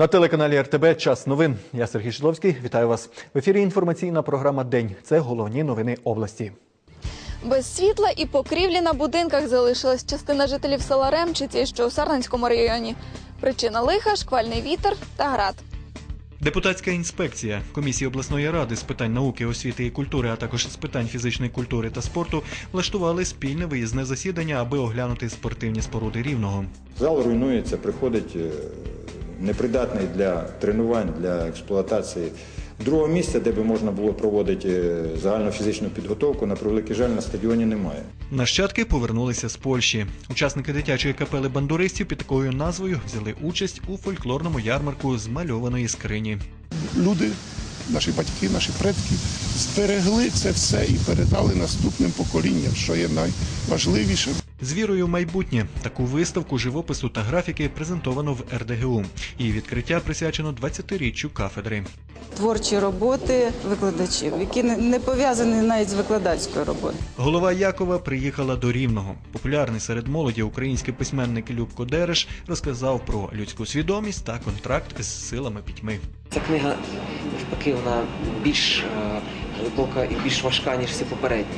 На телеканалі РТБ час новин. Я Сергій Шидловський. Вітаю вас. В ефірі інформаційна програма День. Це головні новини області. Без світла і покрівлі на будинках залишилась частина жителів села Ремчиці, що у Сарненському районі. Причина лиха, шквальний вітер та град. Депутатська інспекція комісії обласної ради з питань науки, освіти і культури, а також з питань фізичної культури та спорту влаштували спільне виїзне засідання, аби оглянути спортивні споруди рівного. Зал руйнується, приходить е, непридатний для тренувань, для експлуатації. Другого місця, де би можна було проводити е, загальну фізичну підготовку, на превеликий жаль, на стадіоні немає. Нащадки повернулися з Польщі. Учасники дитячої капели бандуристів під такою назвою взяли участь у фольклорному ярмарку з мальованої скрині. люди, наші батьки, наші предки зберегли це все і передали наступним поколінням, що є найважливіше. З вірою в майбутнє таку виставку живопису та графіки презентовано в РДГУ. Її відкриття присвячено 20-річчю кафедри. творчі роботи викладачів, які не- пов'язані навіть з викладацькою роботою. Голова Якова приїхала до Рівного. Популярний серед молоді український письменник Любко Дереш розказав про людську свідомість та контракт з силами пітьми. Ця книга навпаки вона більш е, глибока і більш важка, ніж всі попередні.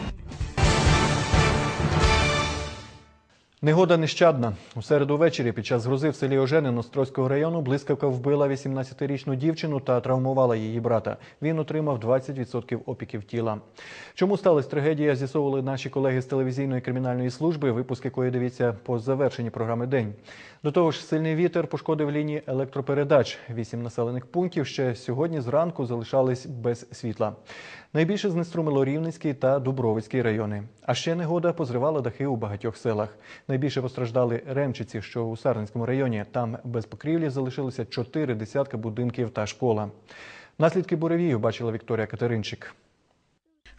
Негода нещадна. У середу ввечері під час грози в селі Оженин Острозького району блискавка вбила 18-річну дівчину та травмувала її брата. Він отримав 20% опіків тіла. Чому сталася трагедія, з'ясовували наші колеги з телевізійної кримінальної служби, випуск якої дивіться по завершенні програми День. До того ж, сильний вітер пошкодив лінії електропередач. Вісім населених пунктів ще сьогодні зранку залишались без світла. Найбільше знеструмило Рівненський та Дубровицький райони. А ще негода позривала дахи у багатьох селах. Найбільше постраждали Ремчиці, що у Сарненському районі. Там без покрівлі залишилося чотири десятка будинків та школа. Наслідки буревію бачила Вікторія Катеринчик.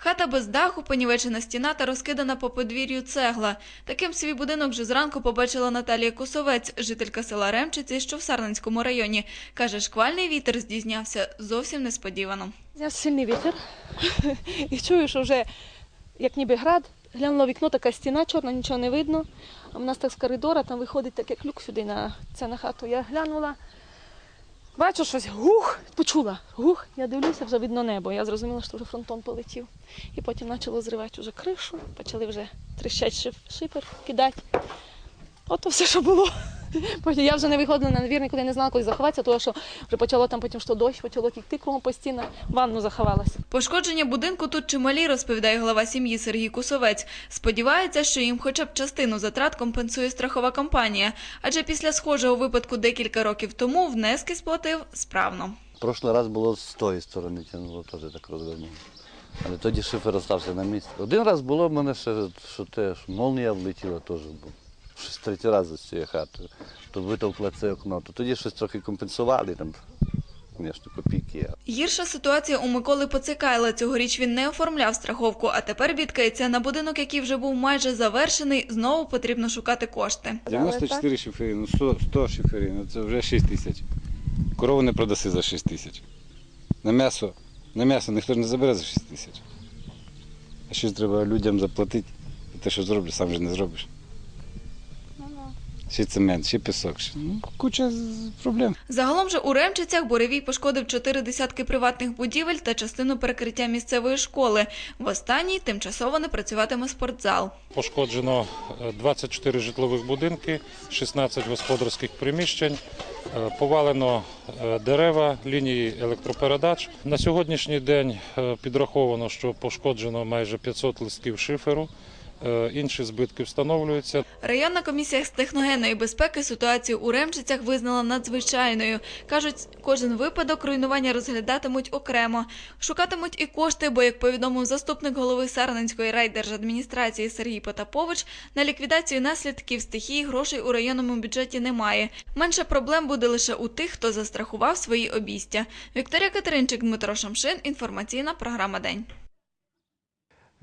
Хата без даху, понівечена стіна та розкидана по подвір'ю цегла. Таким свій будинок вже зранку побачила Наталія Косовець, жителька села Ремчиці, що в Сарненському районі. Каже, шквальний вітер здійснявся зовсім несподівано. Я сильний вітер і чую, що вже як ніби град. Глянула вікно, така стіна чорна, нічого не видно. А в нас так з коридора, там виходить таке люк сюди на це на хату. Я глянула, бачу щось, гух, почула. Гух, я дивлюся, вже видно небо. Я зрозуміла, що вже фронтом полетів. І потім почало зривати вже кришу, почали вже тріщать шипер кидати. Ото все, що було. Потім я вже не виходила на двір, нікуди не знала, коли заховатися, тому що вже почало там потім що дощ, почало тікти кругом по стінах, ванну заховалася. Пошкодження будинку тут чималі, розповідає голова сім'ї Сергій Кусовець. Сподівається, що їм хоча б частину затрат компенсує страхова компанія, адже після схожого випадку декілька років тому внески сплатив справно. Прошлий раз було з тої сторони тягнуло, теж так розвернуло. Але тоді шифер залишився на місці. Один раз було в мене ще, що те, що молнія влетіла теж був. Щось третій раз з цієї хати. То витовкла це окно. То тоді щось трохи компенсували, там, звісно, копійки. Гірша ситуація у Миколи Поцикайла. Цьогоріч він не оформляв страховку, а тепер бідкається на будинок, який вже був майже завершений. Знову потрібно шукати кошти. 94 шифери, ну 100, 100 шиферів, ну це вже 6 тисяч. Корову не продаси за 6 тисяч. На м'ясо, на м'ясо ніхто ж не забере за 6 тисяч. А щось треба людям заплатити. І те, що зроблю, сам же не зробиш. Ще цемент, ще пісок. Ну, куча проблем. Загалом же у Ремчицях буревій пошкодив чотири десятки приватних будівель та частину перекриття місцевої школи. В останній тимчасово не працюватиме спортзал. Пошкоджено е, 24 житлових будинки, 16 господарських приміщень, е, повалено е, дерева, лінії електропередач. На сьогоднішній день е, підраховано, що пошкоджено майже 500 листків шиферу. Е, Інші збитки встановлюються. Районна комісія з техногенної безпеки ситуацію у Ремчицях визнала надзвичайною. Кажуть, кожен випадок руйнування розглядатимуть окремо. Шукатимуть і кошти, бо, як повідомив заступник голови Сарненської райдержадміністрації Сергій Потапович, на ліквідацію наслідків стихії грошей у районному бюджеті немає. Менше проблем буде лише у тих, хто застрахував свої обійстя. Вікторія Катеринчик, Дмитро Шамшин. Інформаційна програма День.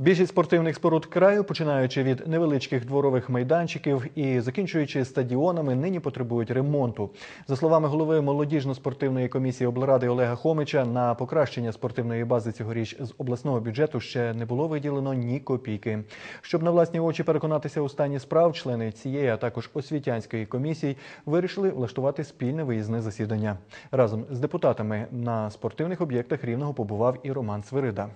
Більшість спортивних споруд краю, починаючи від невеличких дворових майданчиків і закінчуючи стадіонами, нині потребують ремонту. За словами голови молодіжно-спортивної комісії облради Олега Хомича, на покращення спортивної бази цьогоріч з обласного бюджету ще не було виділено ні копійки. Щоб на власні очі переконатися у стані справ, члени цієї, а також освітянської комісії вирішили влаштувати спільне виїзне засідання. Разом з депутатами на спортивних об'єктах рівного побував і Роман Свирида.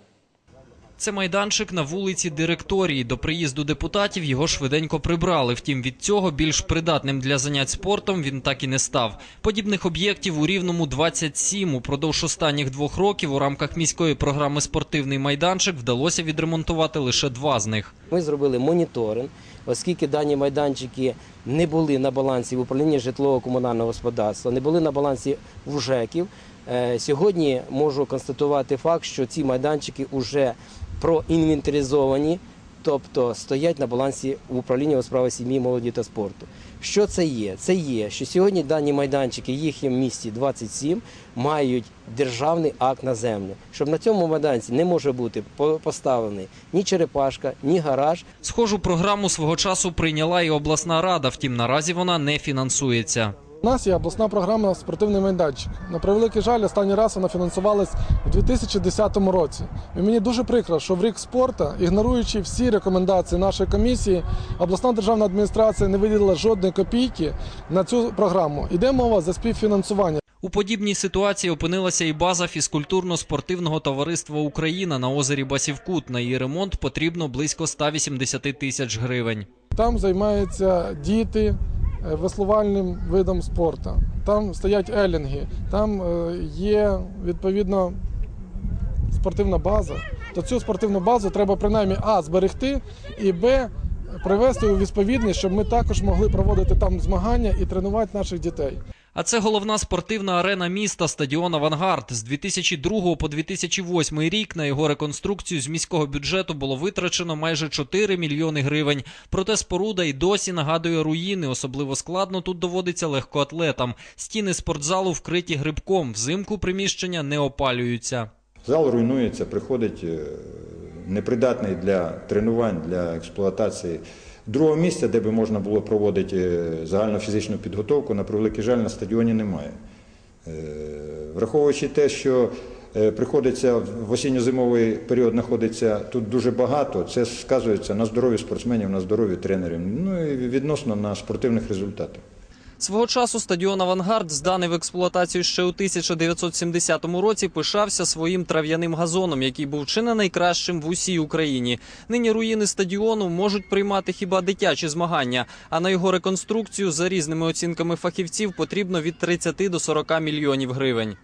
Це майданчик на вулиці Директорії. До приїзду депутатів його швиденько прибрали. Втім, від цього більш придатним для занять спортом він так і не став. Подібних об'єктів у Рівному 27. Упродовж останніх двох років у рамках міської програми «Спортивний майданчик» вдалося відремонтувати лише два з них. Ми зробили моніторинг, оскільки дані майданчики не були на балансі в управлінні житлово-комунального господарства, не були на балансі в ЖЕКів. Е, Сьогодні можу констатувати факт, що ці майданчики вже проінвентаризовані, тобто стоять на балансі в управлінні у справах сім'ї, молоді та спорту. Що це є? Це є, що сьогодні дані майданчики, їх є в місті 27, мають державний акт на землю. Щоб на цьому майданці не може бути поставлений ні черепашка, ні гараж, Схожу програму свого часу прийняла і обласна рада, втім наразі вона не фінансується. У нас є обласна програма спортивний майданчик. На превеликий жаль, останній раз вона фінансувалась у 2010 році. І мені дуже прикро, що в рік спорту, ігноруючи всі рекомендації нашої комісії, обласна державна адміністрація не виділила жодної копійки на цю програму. Іде мова за співфінансування. У подібній ситуації опинилася і база фізкультурно-спортивного товариства Україна на озері Басівкут. На її ремонт потрібно близько 180 тисяч гривень. Там займаються діти веслувальним видом спорту. Там стоять елінги, там е, є відповідно спортивна база. То цю спортивну базу треба принаймні А зберегти і Б привести у відповідність, щоб ми також могли проводити там змагання і тренувати наших дітей. А це головна спортивна арена міста стадіон Авангард. З 2002 по 2008 рік на його реконструкцію з міського бюджету було витрачено майже 4 мільйони гривень. Проте споруда й досі нагадує руїни. Особливо складно тут доводиться легкоатлетам. Стіни спортзалу вкриті грибком. Взимку приміщення не опалюються. Зал руйнується, приходить е, непридатний для тренувань, для експлуатації. Другого місця, де би можна було проводити е, загальну фізичну підготовку, на превеликий жаль, на стадіоні немає. Е, Враховуючи те, що е, приходиться в осінньо-зимовий період знаходиться тут дуже багато, це сказується на здоров'ї спортсменів, на здоров'ї тренерів, ну і відносно на спортивних результатах. Свого часу стадіон Авангард, зданий в експлуатацію ще у 1970 році, пишався своїм трав'яним газоном, який був чи не найкращим в усій Україні. Нині руїни стадіону можуть приймати хіба дитячі змагання, а на його реконструкцію за різними оцінками фахівців потрібно від 30 до 40 мільйонів гривень.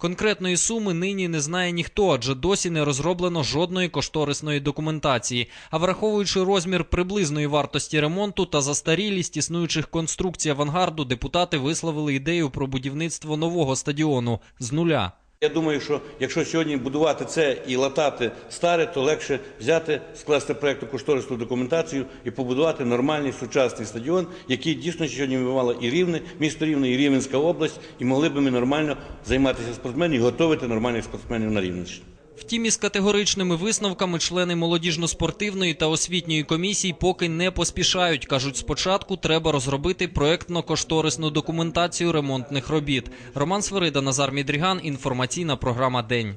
Конкретної суми нині не знає ніхто, адже досі не розроблено жодної кошторисної документації. А враховуючи розмір приблизної вартості ремонту та застарілість існуючих конструкцій авангарду, депутати висловили ідею про будівництво нового стадіону з нуля. Я думаю, що якщо сьогодні будувати це і латати старе, то легше взяти, скласти проєкту кошторисну документацію і побудувати нормальний сучасний стадіон, який дійсно сьогодні мала і Рівне, місто Рівне, і Рівненська область, і могли б ми нормально займатися спортсменами і готувати нормальних спортсменів на Рівненщині. Втім, із категоричними висновками члени молодіжно-спортивної та освітньої комісії поки не поспішають. кажуть, спочатку треба розробити проектно-кошторисну документацію ремонтних робіт. Роман Свирида, Назар Мідріган. Інформаційна програма День.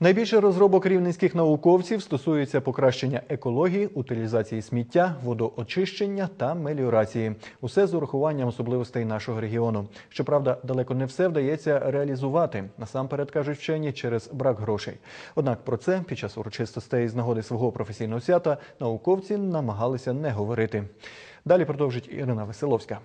Найбільше розробок рівненських науковців стосується покращення екології, утилізації сміття, водоочищення та меліорації. Усе з урахуванням особливостей нашого регіону. Щоправда, далеко не все вдається реалізувати. Насамперед кажуть вчені через брак грошей. Однак про це під час урочистостей з нагоди свого професійного свята науковці намагалися не говорити. Далі продовжить Ірина Веселовська.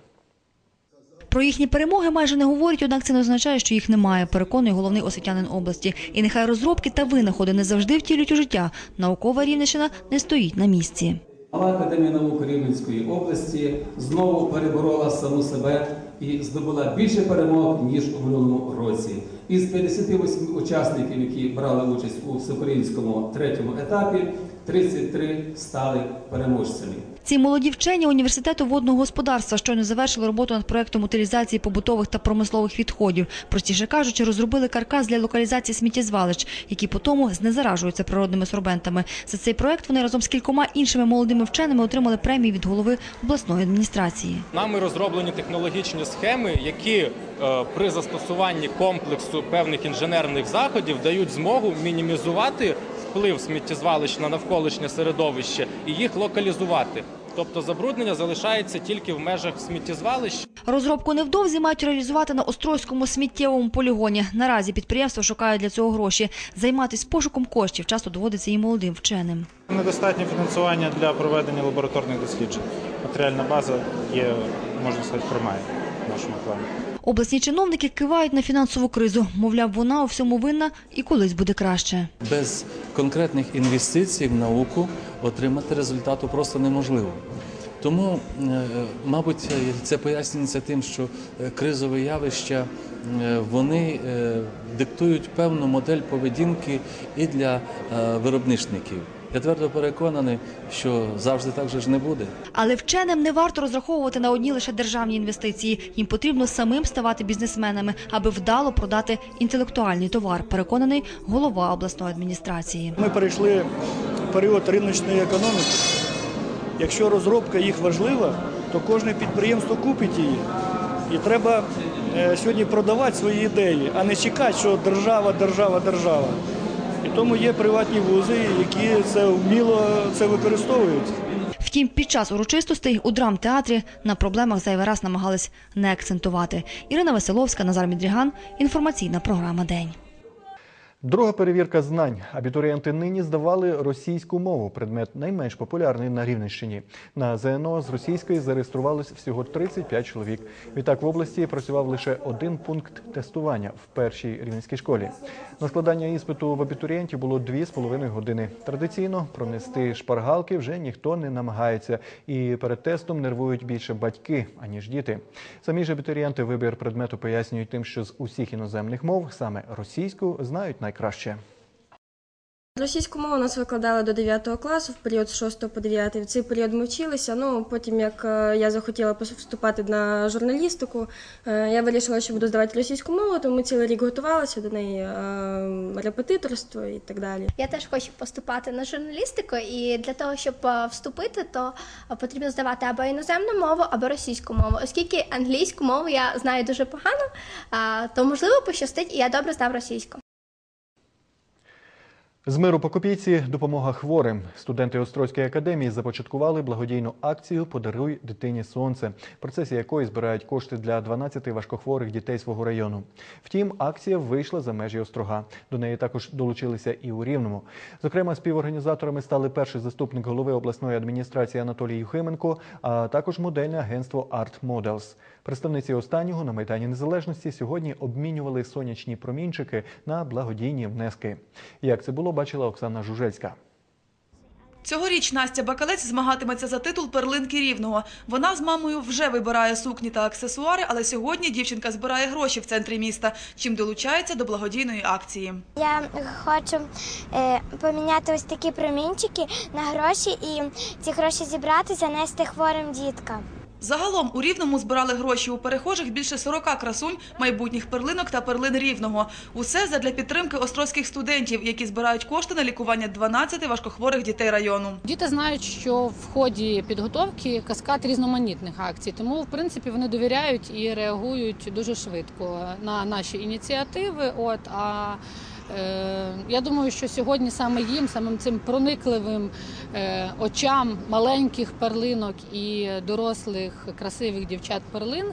Про їхні перемоги майже не говорять, однак це не означає, що їх немає, переконує головний освітянин області. І нехай розробки та винаходи не завжди втілюють у життя. Наукова Рівненщина не стоїть на місці. Мала академія наук Рівненської області знову переборола саму себе і здобула більше перемог ніж у минулому році. Із 58 учасників, які брали участь у всеукраїнському третьому етапі, 33 стали переможцями. Ці молоді вчені університету водного господарства щойно завершили роботу над проектом утилізації побутових та промислових відходів. Простіше кажучи, розробили каркас для локалізації сміттєзвалищ, які потому знезаражуються природними сорбентами. За цей проект вони разом з кількома іншими молодими вченими отримали премії від голови обласної адміністрації. Нами розроблені технологічні схеми, які е, при застосуванні комплексу певних інженерних заходів дають змогу мінімізувати вплив сміттєзвалищ на навколишнє середовище і їх локалізувати. Тобто забруднення залишається тільки в межах сміттєзвалищ. Розробку невдовзі мають реалізувати на Острозькому сміттєвому полігоні. Наразі підприємство шукає для цього гроші. Займатися пошуком коштів часто доводиться і молодим вченим. Недостатньо фінансування для проведення лабораторних досліджень. Матеріальна база є, можна сказати, приймає в нашому плані. Обласні чиновники кивають на фінансову кризу. Мовляв, вона у всьому винна і колись буде краще. без конкретних інвестицій в науку отримати результату просто неможливо. Тому, е, мабуть, це пояснюється тим, що е, кризові явища е, вони е, диктують певну модель поведінки і для е, виробничників. Я твердо переконаний, що завжди так же ж не буде. Але вченим не варто розраховувати на одні лише державні інвестиції. Їм потрібно самим ставати бізнесменами, аби вдало продати інтелектуальний товар. Переконаний голова обласної адміністрації. Ми перейшли період риночної економіки. Якщо розробка їх важлива, то кожне підприємство купить її. І треба е, сьогодні продавати свої ідеї, а не чекати, що держава, держава, держава. І тому є приватні вузи, які це вміло це використовують. Втім, під час урочистостей у драмтеатрі на проблемах зайвий раз намагались не акцентувати. Ірина Веселовська, Назар Мідріган. Інформаційна програма День. Друга перевірка знань. Абітурієнти нині здавали російську мову, предмет найменш популярний на Рівненщині. На ЗНО з російської зареєструвалось всього 35 чоловік. Відтак в області працював лише один пункт тестування в першій рівненській школі. На складання іспиту в абітурієнтів було 2,5 години. Традиційно пронести шпаргалки вже ніхто не намагається. І перед тестом нервують більше батьки, аніж діти. Самі ж абітурієнти вибір предмету пояснюють тим, що з усіх іноземних мов саме російську знають найкраще. Російську мову нас викладали до 9 класу в період з 6 по 9. В цей період ми вчилися. Ну потім, як е, я захотіла вступати на журналістику, е, я вирішила, що буду здавати російську мову, тому цілий рік готувалася до неї, е, репетиторство і так далі. Я теж хочу поступати на журналістику, і для того, щоб вступити, то потрібно здавати або іноземну мову, або російську мову. Оскільки англійську мову я знаю дуже погано, то можливо пощастить, і я добре здав російську. З миру по копійці допомога хворим. Студенти Острозької академії започаткували благодійну акцію Подаруй дитині сонце, в процесі якої збирають кошти для 12 важкохворих дітей свого району. Втім, акція вийшла за межі острога. До неї також долучилися і у Рівному. Зокрема, співорганізаторами стали перший заступник голови обласної адміністрації Анатолій Юхименко, а також модельне агентство Art Models. Представниці останнього на Майдані Незалежності сьогодні обмінювали сонячні промінчики на благодійні внески. Як це було, бачила Оксана Жужельська. Цьогоріч Настя Бакалець змагатиметься за титул перлинки рівного. Вона з мамою вже вибирає сукні та аксесуари, але сьогодні дівчинка збирає гроші в центрі міста, чим долучається до благодійної акції. Я хочу е, поміняти ось такі промінчики на гроші і ці гроші зібрати, занести хворим діткам. Загалом у Рівному збирали гроші у перехожих більше 40 красунь, майбутніх перлинок та перлин Рівного. Усе задля підтримки острозьких студентів, які збирають кошти на лікування 12 важкохворих дітей району. Діти знають, що в ході підготовки каскад різноманітних акцій, тому в принципі вони довіряють і реагують дуже швидко на наші ініціативи. От а я думаю, що сьогодні саме їм, самим цим проникливим е, очам маленьких перлинок і дорослих красивих дівчат перлин.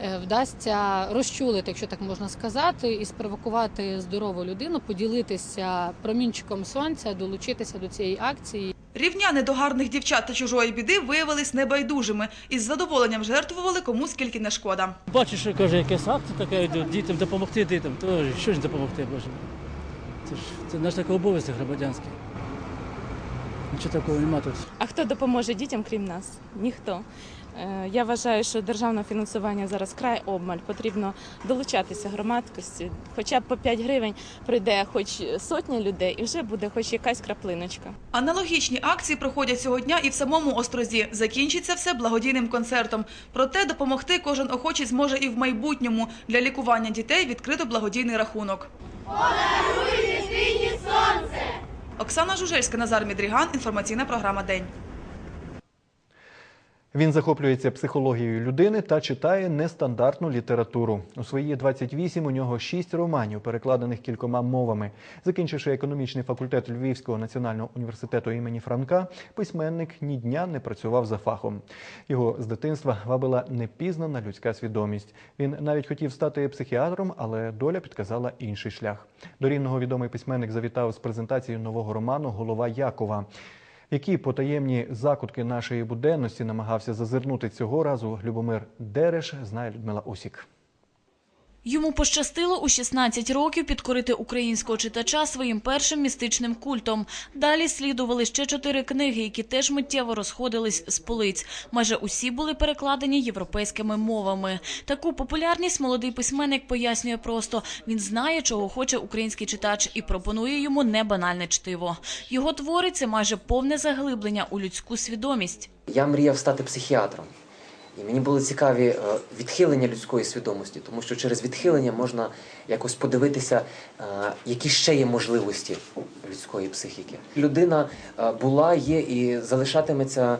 е, Вдасться розчулити, якщо так можна сказати, і спровокувати здорову людину, поділитися промінчиком сонця, долучитися до цієї акції. Рівняни до гарних дівчат та чужої біди виявились небайдужими і з задоволенням жертвували кому скільки не шкода. Бачиш, що каже, якась акція така йде, дітям допомогти дітям, то що ж допомогти, Боже. Це ж це наш такий обов'язок громадянський. Нічого такого немає тут. А хто допоможе дітям, крім нас? Ніхто. Е, Я вважаю, що державне фінансування зараз край обмаль. Потрібно долучатися громадськості. Хоча б по 5 гривень прийде хоч сотня людей, і вже буде хоч якась краплиночка. Аналогічні акції проходять цього дня і в самому Острозі. Закінчиться все благодійним концертом. Проте допомогти кожен охочий зможе і в майбутньому. Для лікування дітей відкрито благодійний рахунок. Подаруй дитині сонце! Оксана Жужельська, Назар Мідріган. Інформаційна програма День. Він захоплюється психологією людини та читає нестандартну літературу. У свої 28 у нього 6 романів, перекладених кількома мовами. Закінчивши економічний факультет Львівського національного університету імені Франка, письменник ні дня не працював за фахом. Його з дитинства вабила непізнана людська свідомість. Він навіть хотів стати психіатром, але доля підказала інший шлях. До рівного відомий письменник завітав з презентацією нового роману Голова Якова. Які потаємні закутки нашої буденності намагався зазирнути цього разу Любомир Дереш, знає Людмила Усік. Йому пощастило у 16 років підкорити українського читача своїм першим містичним культом. Далі слідували ще чотири книги, які теж миттєво розходились з полиць. Майже усі були перекладені європейськими мовами. Таку популярність молодий письменник пояснює просто: він знає, чого хоче український читач, і пропонує йому небанальне чтиво. Його твори це майже повне заглиблення у людську свідомість. Я мріяв стати психіатром. І мені були цікаві е, відхилення людської свідомості, тому що через відхилення можна якось подивитися, е, які ще є можливості людської психіки. Людина е, була, є і залишатиметься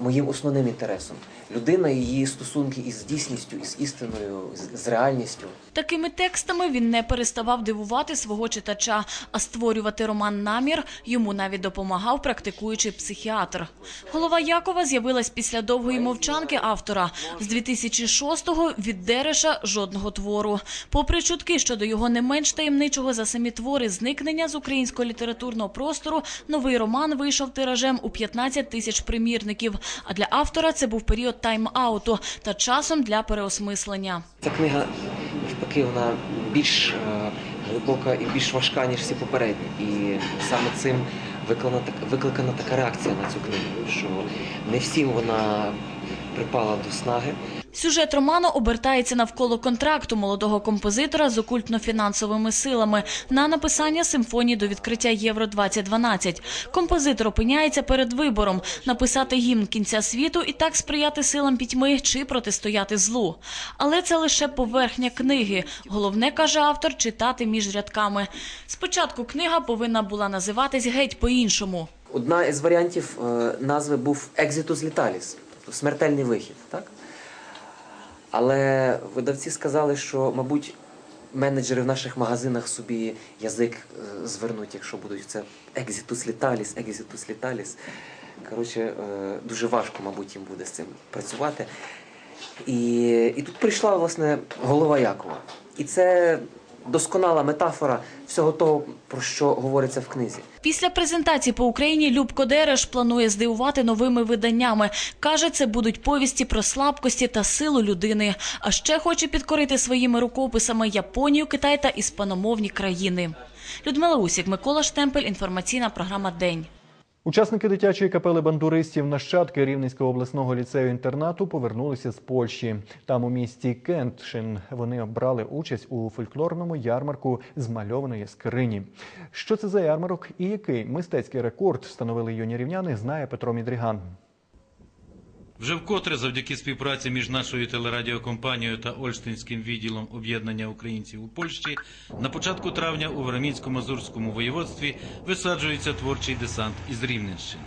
моїм основним інтересом. Людина її стосунки із дійсністю, із істиною, з реальністю. Такими текстами він не переставав дивувати свого читача, а створювати роман намір йому навіть допомагав практикуючий психіатр. Голова Якова з'явилась після довгої мовчанки автора. З 2006-го від Дереша жодного твору. Попри чутки щодо його не менш таємничого за самі твори зникнення з українського літературного простору, новий роман вийшов тиражем у 15 тисяч примірників. А для автора це був період тайм-ауту та часом для переосмислення. Ця книга навпаки вона більш е, глибока і більш важка, ніж всі попередні. І саме цим викликана, викликана така реакція на цю книгу, що не всім вона припала до снаги. Сюжет роману обертається навколо контракту молодого композитора з окультно-фінансовими силами на написання симфонії до відкриття Євро 2012. Композитор опиняється перед вибором написати гімн кінця світу і так сприяти силам пітьми чи протистояти злу. Але це лише поверхня книги. Головне каже автор читати між рядками. Спочатку книга повинна була називатись геть по-іншому. Одна із варіантів е, назви був Exitus Letalis, тобто смертельний вихід. Так? Але видавці сказали, що, мабуть, менеджери в наших магазинах собі язик е, звернуть, якщо будуть це екзітус літаліс, екзітус літаліс. Коротше, е, дуже важко, мабуть, їм буде з цим працювати. І, і тут прийшла, власне, голова Якова. І це досконала метафора всього того, про що говориться в книзі. Після презентації по Україні Любко Дереш планує здивувати новими виданнями. Каже, це будуть повісті про слабкості та силу людини. А ще хоче підкорити своїми рукописами Японію, Китай та іспаномовні країни. Людмила Усік, Микола Штемпель. Інформаційна програма День. Учасники дитячої капели бандуристів нащадки Рівненського обласного ліцею-інтернату повернулися з Польщі. Там у місті Кентшин вони брали участь у фольклорному ярмарку змальованої скрині. Що це за ярмарок і який мистецький рекорд встановили юні рівняни, знає Петро Мідріган. Вже вкотре завдяки співпраці між нашою телерадіокомпанією та Ольштинським відділом об'єднання українців у Польщі на початку травня у Варамінсько-Мазурському воєводстві висаджується творчий десант із Рівненщини.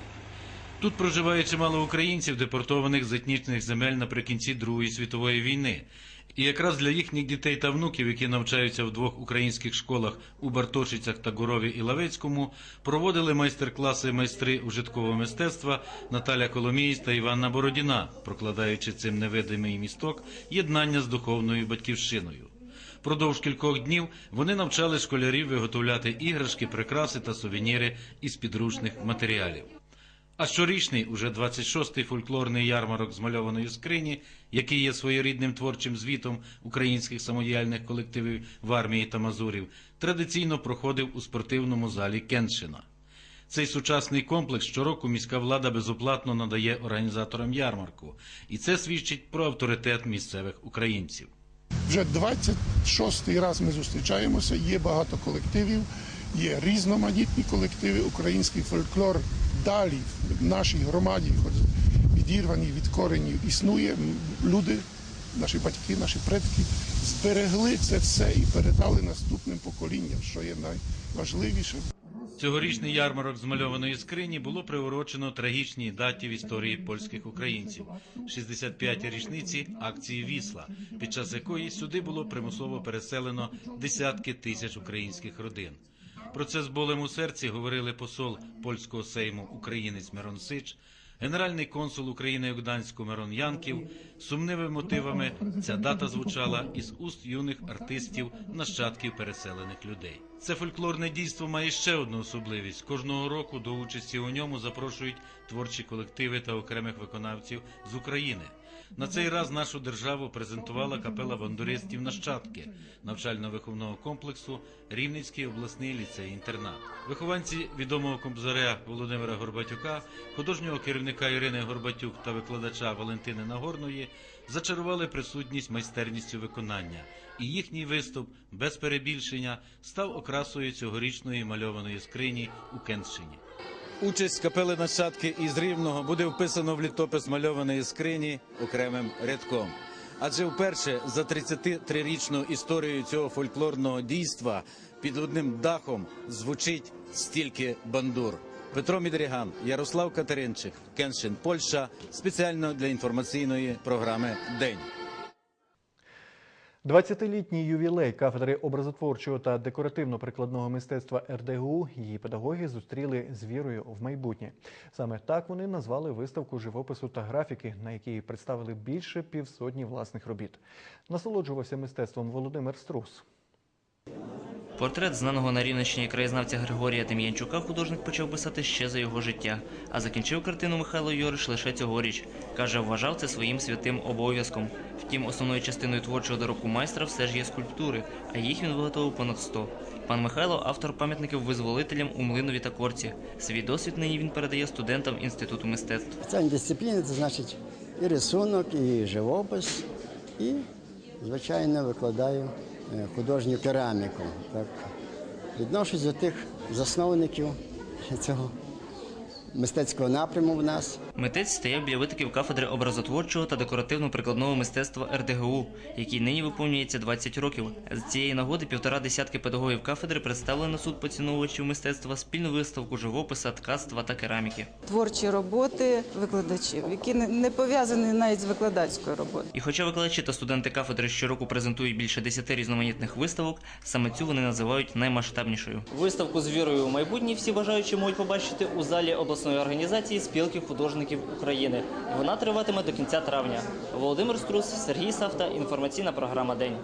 Тут проживає чимало українців, депортованих з етнічних земель наприкінці Другої світової війни. І якраз для їхніх дітей та внуків, які навчаються в двох українських школах у Бартошицях та Гурові і Лавецькому, проводили майстер-класи майстри ужиткового мистецтва Наталя Коломієць та Іванна Бородіна, прокладаючи цим невидимий місток єднання з духовною батьківщиною. Продовж кількох днів вони навчали школярів виготовляти іграшки, прикраси та сувеніри із підручних матеріалів. А щорічний, уже 26-й фольклорний ярмарок змальованої скрині, який є своєрідним творчим звітом українських самодіяльних колективів в армії та Мазурів, традиційно проходив у спортивному залі Кеншина. Цей сучасний комплекс щороку міська влада безоплатно надає організаторам ярмарку, і це свідчить про авторитет місцевих українців. Вже 26-й раз ми зустрічаємося. Є багато колективів, є різноманітні колективи. Український фольклор далі в нашій громаді, хоч відірваний від коренів, існує. Люди, наші батьки, наші предки зберегли це все і передали наступним поколінням, що є найважливіше. Цьогорічний ярмарок змальованої скрині було приурочено трагічній даті в історії польських українців 65 річниці акції Вісла, під час якої сюди було примусово переселено десятки тисяч українських родин. Про це з болем у серці говорили посол польського сейму українець Мирон Сич, генеральний консул України у Гданську Мирон Янків. Сумними мотивами ця дата звучала із уст юних артистів, нащадків переселених людей. Це фольклорне дійство має ще одну особливість: кожного року до участі у ньому запрошують творчі колективи та окремих виконавців з України. На цей раз нашу державу презентувала капела бандуристів нащадки навчально-виховного комплексу Рівненський обласний ліцей-інтернат. Вихованці відомого комбзаря Володимира Горбатюка, художнього керівника Ірини Горбатюк та викладача Валентини Нагорної зачарували присутність майстерністю виконання, і їхній виступ без перебільшення став окрасою цьогорічної мальованої скрині у Кенщині. Участь капели нащадки із Рівного буде вписано в літопис мальованої скрині окремим рядком. Адже вперше за 33-річну історію цього фольклорного дійства під одним дахом звучить стільки бандур. Петро Мідріган, Ярослав Катеринчик, Кеншин, Польща спеціально для інформаційної програми День. 20-літній ювілей кафедри образотворчого та декоративно-прикладного мистецтва РДГУ її педагоги зустріли з вірою в майбутнє. Саме так вони назвали виставку живопису та графіки, на якій представили більше півсотні власних робіт. Насолоджувався мистецтвом Володимир Струс. Портрет знаного на Рівненщині краєзнавця Григорія Дем'янчука художник почав писати ще за його життя, а закінчив картину Михайло Йориш лише цьогоріч. Каже, вважав це своїм святим обов'язком. Втім, основною частиною творчого доробку майстра все ж є скульптури, а їх він виготовив понад 100. Пан Михайло автор пам'ятників визволителям у Млинові та Корці. Свій досвід нині він передає студентам Інституту мистецтв. Спеціальні дисципліни це значить і рисунок, і живопис, і, звичайно, викладаю художню кераміку. Так. Відношусь до тих засновників цього мистецького напряму в нас. Митець стояв біля витоків кафедри образотворчого та декоративно-прикладного мистецтва РДГУ, який нині виповнюється 20 років. З цієї нагоди півтора десятки педагогів кафедри представили на суд поціновувачів мистецтва спільну виставку живописа, ткацтва та кераміки. Творчі роботи викладачів, які не- не пов'язані навіть з викладацькою роботою. І хоча викладачі та студенти кафедри щороку презентують більше 10 різноманітних виставок, саме цю вони називають наймасштабнішою. Виставку з вірою у майбутнє всі бажаючі можуть побачити у залі обласної організації спілки художників України. Вона триватиме до кінця травня. Володимир Струс, Сергій Савта. Інформаційна програма День.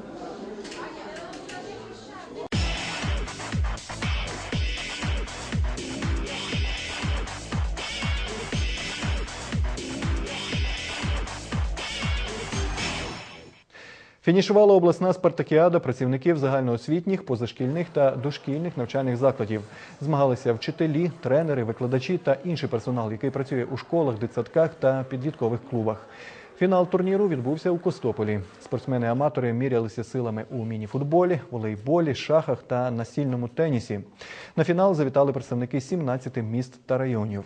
Фінішувала обласна спартакіада працівників загальноосвітніх, позашкільних та дошкільних навчальних закладів. Змагалися вчителі, тренери, викладачі та інший персонал, який працює у школах, дитсадках та підліткових клубах. Фінал турніру відбувся у Костополі. Спортсмени-аматори мірялися силами у мініфутболі, волейболі, шахах та настільному тенісі. На фінал завітали представники 17 міст та районів.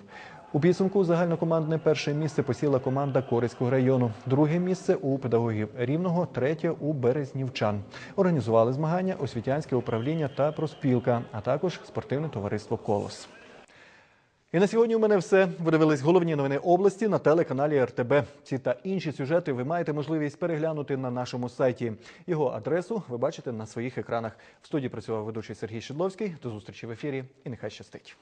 У підсумку загальнокомандне перше місце посіла команда Корицького району, друге місце у педагогів Рівного, третє у Березнівчан. Організували змагання освітянське управління та проспілка, а також спортивне товариство Колос. І на сьогодні у мене все. Ви дивились головні новини області на телеканалі РТБ. Ці та інші сюжети ви маєте можливість переглянути на нашому сайті. Його адресу ви бачите на своїх екранах. В студії працював ведучий Сергій Шедловський. До зустрічі в ефірі і нехай щастить.